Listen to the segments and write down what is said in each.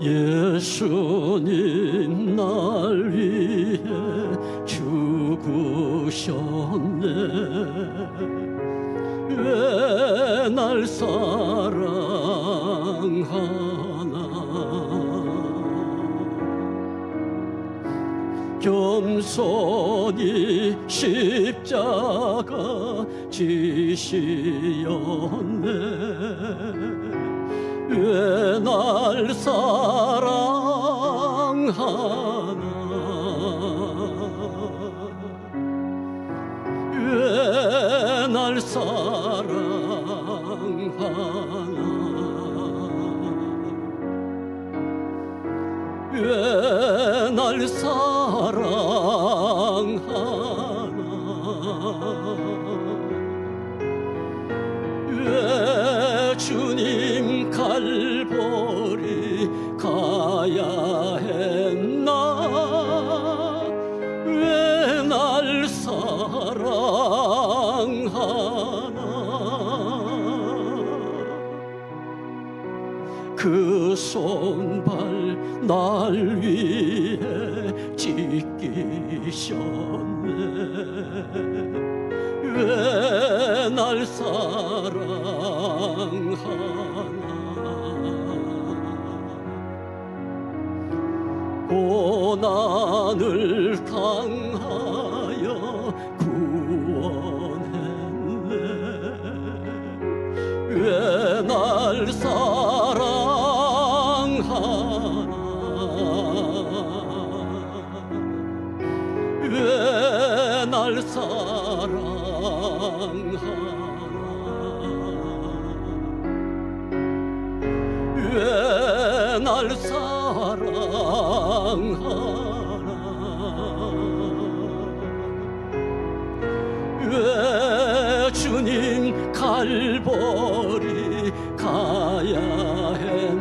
예수님 날 위해 죽으셨네. 왜 날 사랑하나? 겸손히 십자가 지시었네. 왜 날 사랑 사랑하나. 왜날 사랑 그 손발 날 위해 찢기셨네. 왜 날 사랑하나? 고난을 당하여 구원했네. 왜 날 사랑 하나 왜날 사랑하나 왜날 사랑하나 왜 주님 갈보리 가야 했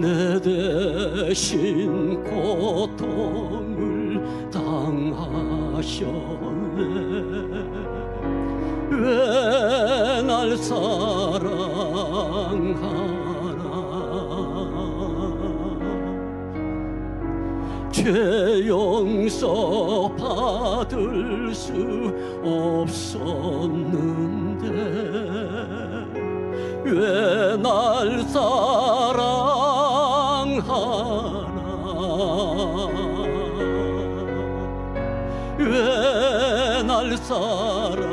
내 대신 고통을 당하셨네. 왜 날 사랑하나? 죄 용서 받을 수 없었는데 왜날 사랑 사랑하나.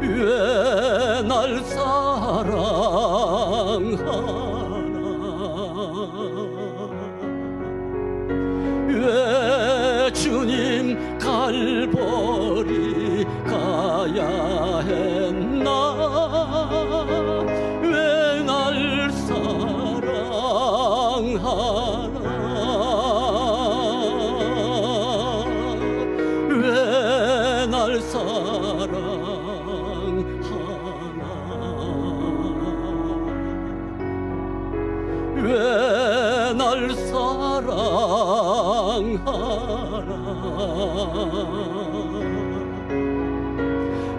왜 날 사랑하나. 왜 주님 갈보리 가야 했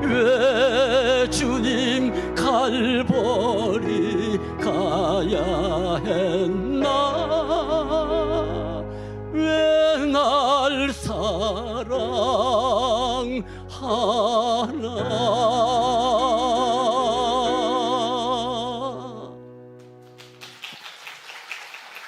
왜 주님 갈보리 가야 했나? 왜 날 사랑하나